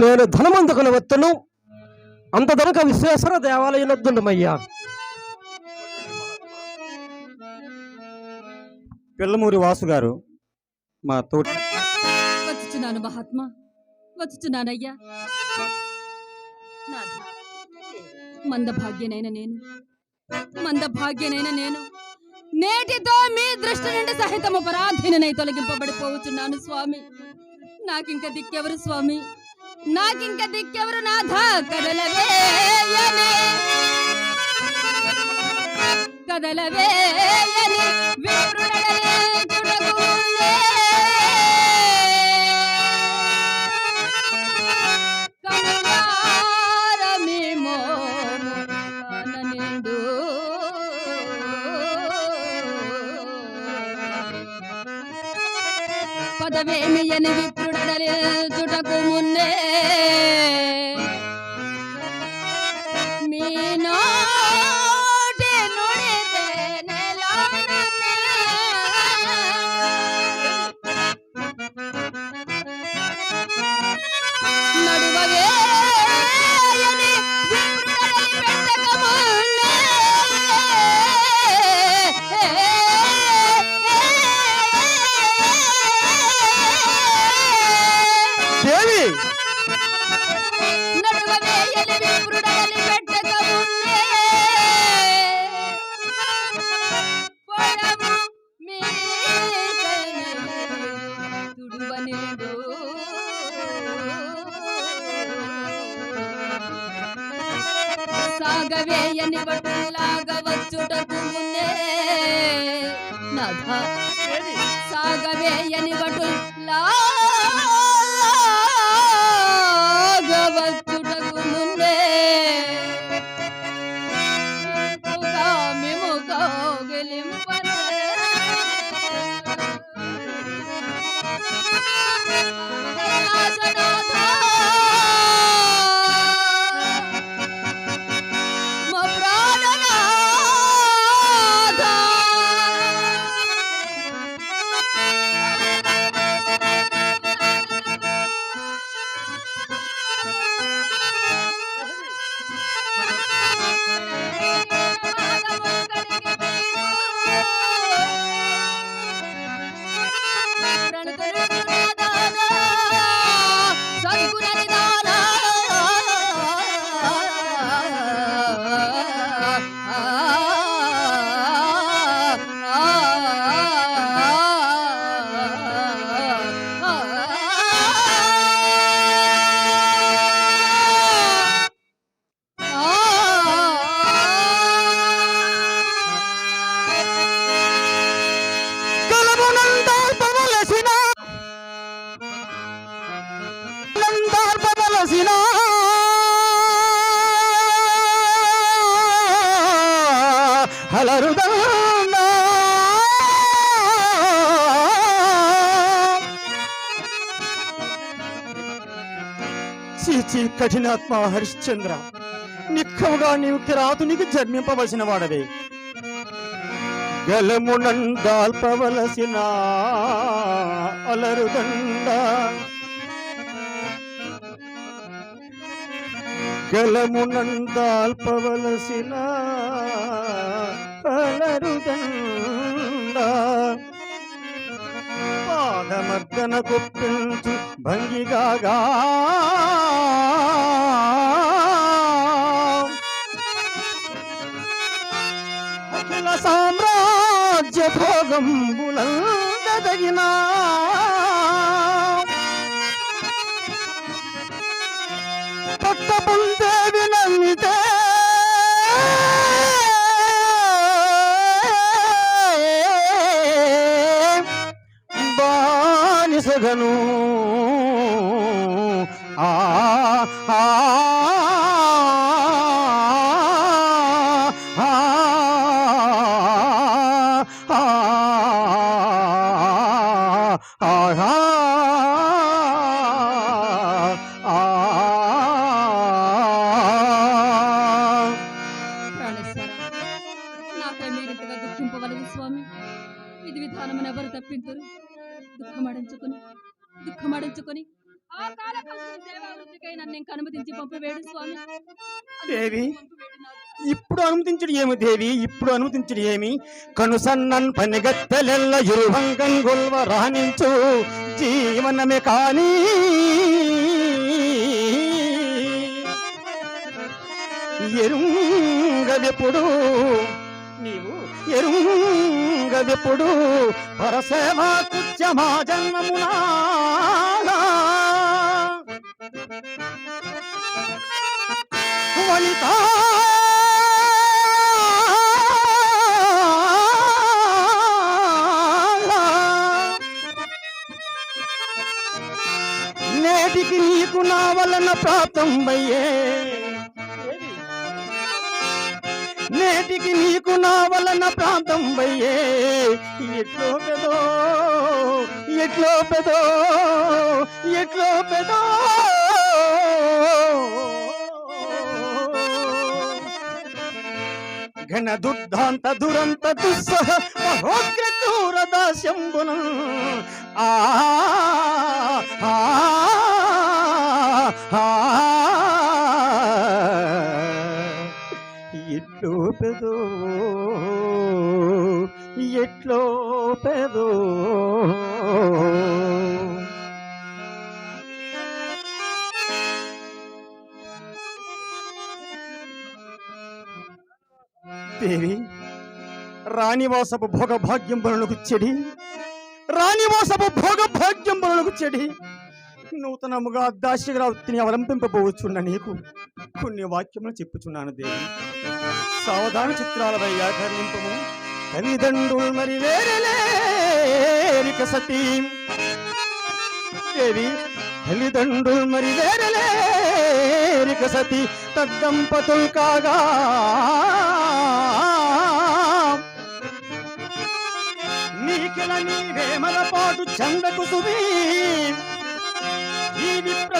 నేను ధనమందుకుని వత్తును. అంత ధనక విశ్వేశ్వర దేవాలయనొద్దుండమయ్యా పిల్లమూరి వాసు గారు మా తోటి వచ్చుచున్నాను మహాత్మా. వచ్చుచున్నానయ్యా. మందభాగ్యనైన నేను. మందభాగ్యనైన నేను. నేటితో మీ దృష్టి నుండి సహితము పరాధీనై తొలగింపబడిపోవచ్చున్నాను స్వామి. నాకింక దిక్కెవరు స్వామి? నాకింక దిక్కెవరు నాథ? కదలవేయని కదలవేయని again. సాగవేయని బటులాగా వచ్చుటకు సాగవేయని బటులాగా కఠినాత్మ హరిశ్చంద్ర నిక్కముగా నీవు కిరాతునికి జన్మింపవలసిన వాడవే. గలమునందాల్పవలసిన అలరుదండ గలమునందాల్పవలసిన అలరుదండ పాదమర్దన గుప్పించు భంగిగా అఖిల సామ్రాజ్య భోగం బులందగిన దేవి. ఇప్పుడు అనుమతించుడు ఏమి దేవి? ఇప్పుడు అనుమతించుడు ఏమి? కనుసన్నన్ పనిగత్తెలెల్ల ఇరువంగం గొల్వ రాణించు జీవనమే కానీ. ఎరుంగదెప్పుడు నీవు ఎరుంగదెప్పుడు పరసేవా కుత్యమా జన్మమునా? వనిత నేటికి నీకు నా వలన ప్రాప్తం అయ్యే. నేటికి నీకు నా వలన ప్రాంతం అయ్యే. ఎట్లో పెదో ఎట్లో పెదో ఎట్లో ఘన దుర్ధాంత దురంత దుస్సహ మహోగ్ర క్రూర దాస్యంబున ఆ ఆ, ఎట్లో పెదో ఎట్లో దేవి రాణివాసపు భోగ భాగ్యం చెడి. రాణివాసపు భోగ భాగ్యం చెడి. నూతనముగా దాశిరావతిని అవలంబింపబోచున్న నీకు కొన్ని వాక్యములు చెప్పుచున్నాను దేవి. సావధాన చిత్రాల వైయాకరణింపము తల్లిదండ్రులు మరి వేరలేరిక సతీ. దేవి తల్లిదండ్రులు మరి వేరలేరిక సతీ. తద్దంపతులు కాగా నీకెల నీ వేమల పాటు చందకు సువి ఈ విప్ర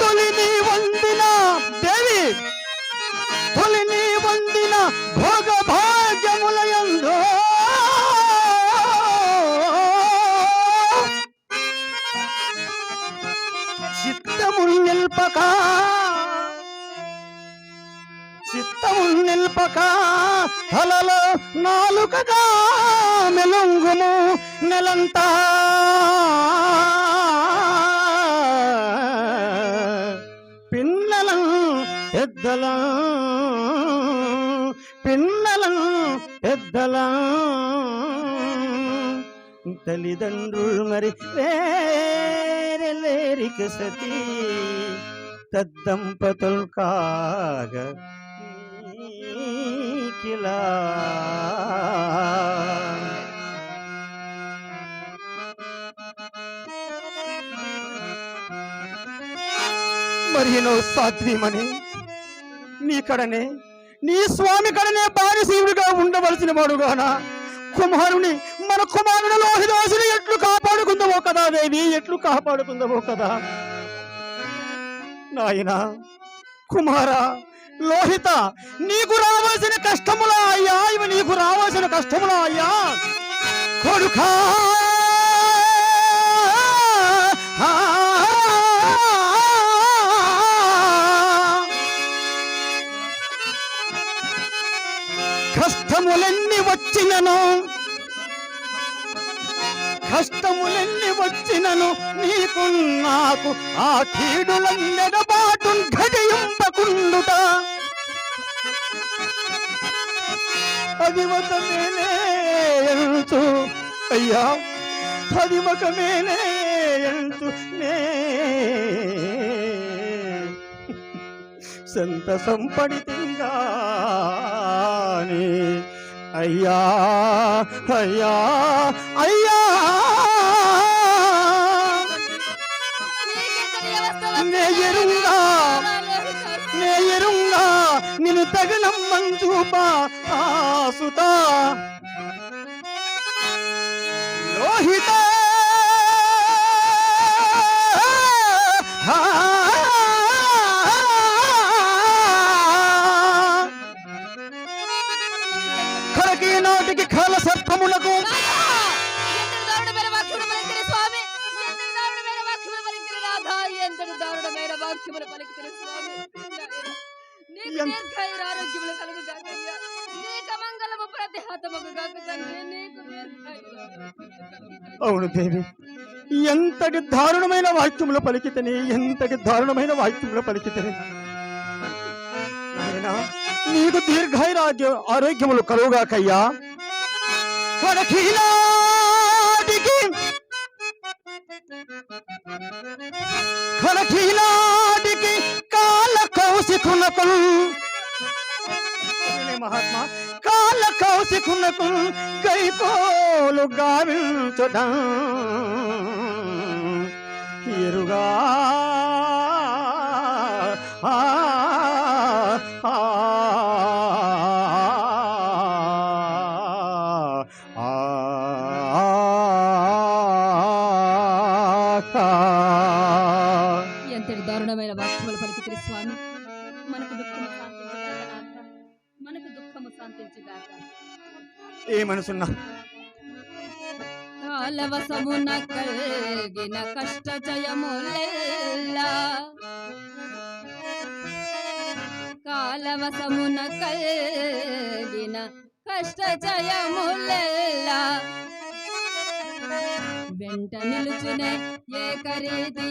తొలి నీ వందినా చిత్తముల్ నిల్పక తలలో నాలుకగా మెలుంగుము నెలంతా. పిన్నలం పెద్దలం పిన్నలం పెద్దల తల్లిదండ్రులు మరి వేరే లేరిక సతీ. తద్దంపతులు కాగా నీకిలా మరి నువ్వు సాధ్వీమని నీ కడనే నీ స్వామి కడనే బానిసీవుడిగా ఉండవలసిన వాడుగానా కుమారుని మన కుమారుడు లోహిదాసుని ఎట్లు కాపాడుకుందామో కదా దేవి ఎట్లు కాపాడుకుందామో కదా. నాయనా కుమారా లోహిత నీకు రావాల్సిన కష్టములా అయ్యా ఇవి నీకు రావాల్సిన కష్టములా అయ్యా కొడుకా కష్టములెన్ని వచ్చినను కష్టములెన్ని వచ్చినను నీకు నాకు ఆ కీడులన్నెడబాటు ఘటింపకుండుట అది ఒక మేలేంచు అయ్యా అది ఒక మేలేంచు నే. సంత సంపడితింగాని అయ్యా అయ్యా అయ్యా. నే. నే ఎరుంగా నిన్ను తగినం మంజూపా ఆసుత. లోహిత కలకి నాటికి కల సర్పమున ఆరోగ్యములు మంగళము ప్రతిహతముకు గాక తండ్రి నీకు దీర్ఘాయుర. అవును దేవి. ఎంతటి దారుణమైన వాక్యములు పలికితని ఎంతటి దారుణమైన వాక్యములు పలికితని. నీకు దీర్ఘాయురాజ్య ఆరోగ్యములు కలుగాకయ్యా కడకీలాటికి కడకీలాటికి కాల కౌశికునకు. మహాత్మా. కాల కౌశికునకు కైకోలు గావించుట ఎరుగా ఏమనుసున్నా కాలవసమున కలిగిన కష్ట జయములెల్లా. కాలవసమున కలిగిన కష్ట జయములెల్లా. వెంట నిలుచునే ఏకరీతి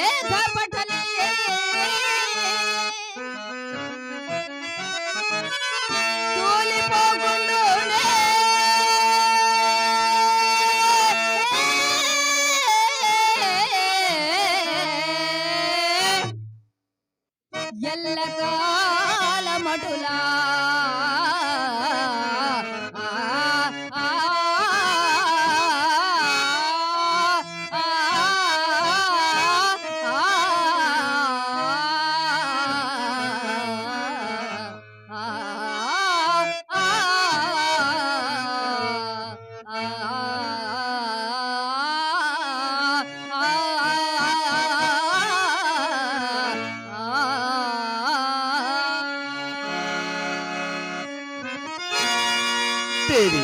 దేవి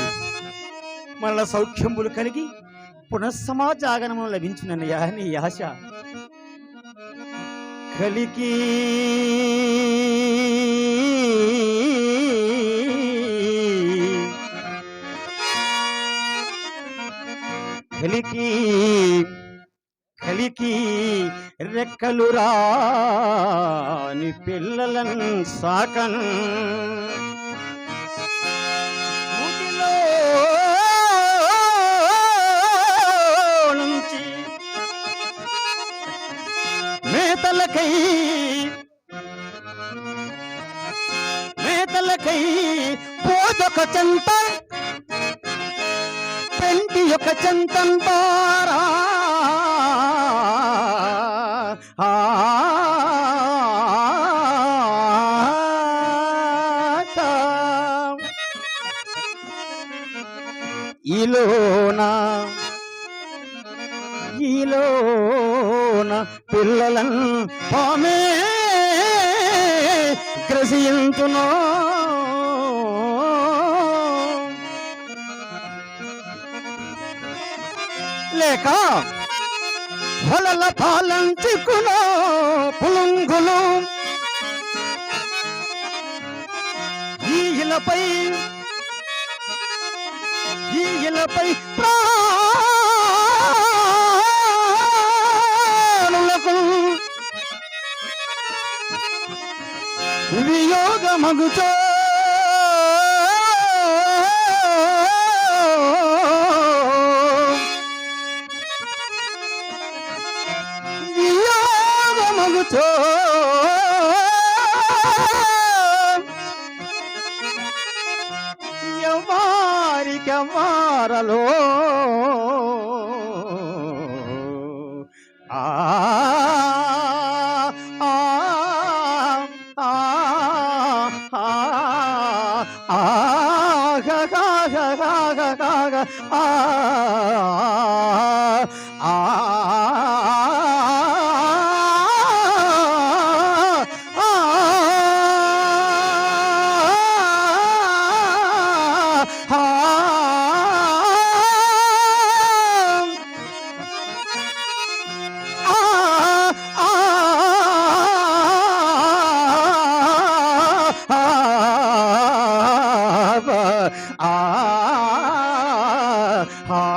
మళ్ళా సౌఖ్యములు కలిగి పునఃసమాజాగనము లభించునన్నయా నీ ఆశ. కలికి కలికి కలికి రెక్కలు రాని పిల్లలను సాకను. మేతలకై మేతలకై పోదొక చెంత పెంటి ఒక చెంతం పారా ఈలోనా ఈలో ఈలోన పిల్లలను పామే గ్రసించునో లేక ಹೊಲಲ ಪಾಲಂಚಿಕುನೋ పులుంగులు ఈలపై ఈలపై ప్రాణులకు వియోగమగుచో. high.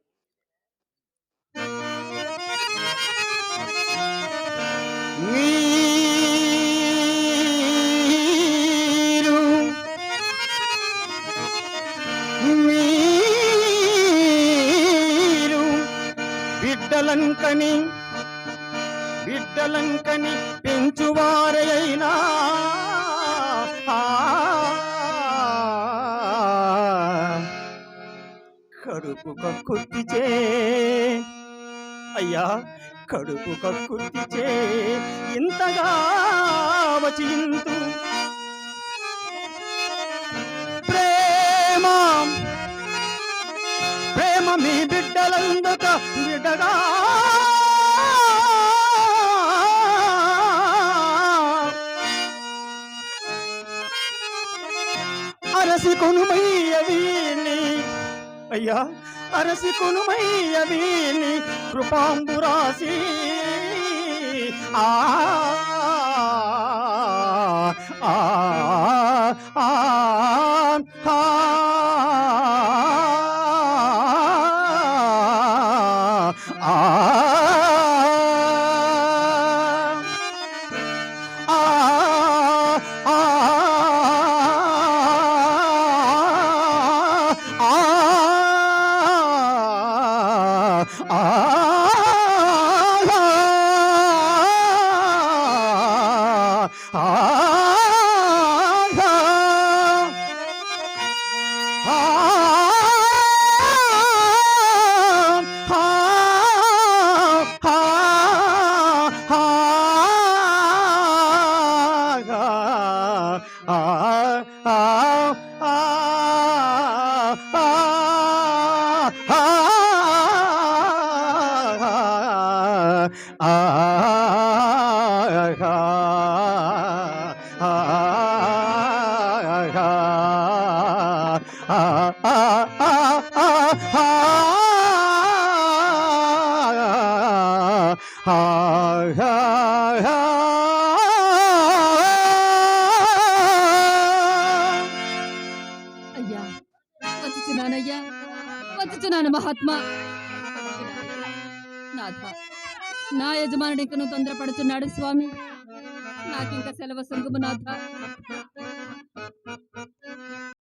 బిడ్డలంకని బిడ్డలంకని పెంచువారైనా కడుపు కక్కుర్తిచే. అయ్యా కడుపు కక్కుర్తిచే. ఇంతగా వచింతు ప్రేమ ప్రేమ మీ బిడ్డలందుక బిడ్డగా అరసి కొనుమయ్యవీని అయ్యా అరసి కొనుమయ్యవీని కృపాంబురాసి ఆ ఆ ఆ. అయ్యా నా తొందరపడుతున్నాడు ఇంకను స్వామి. నాకింక సెలవు సొంగుము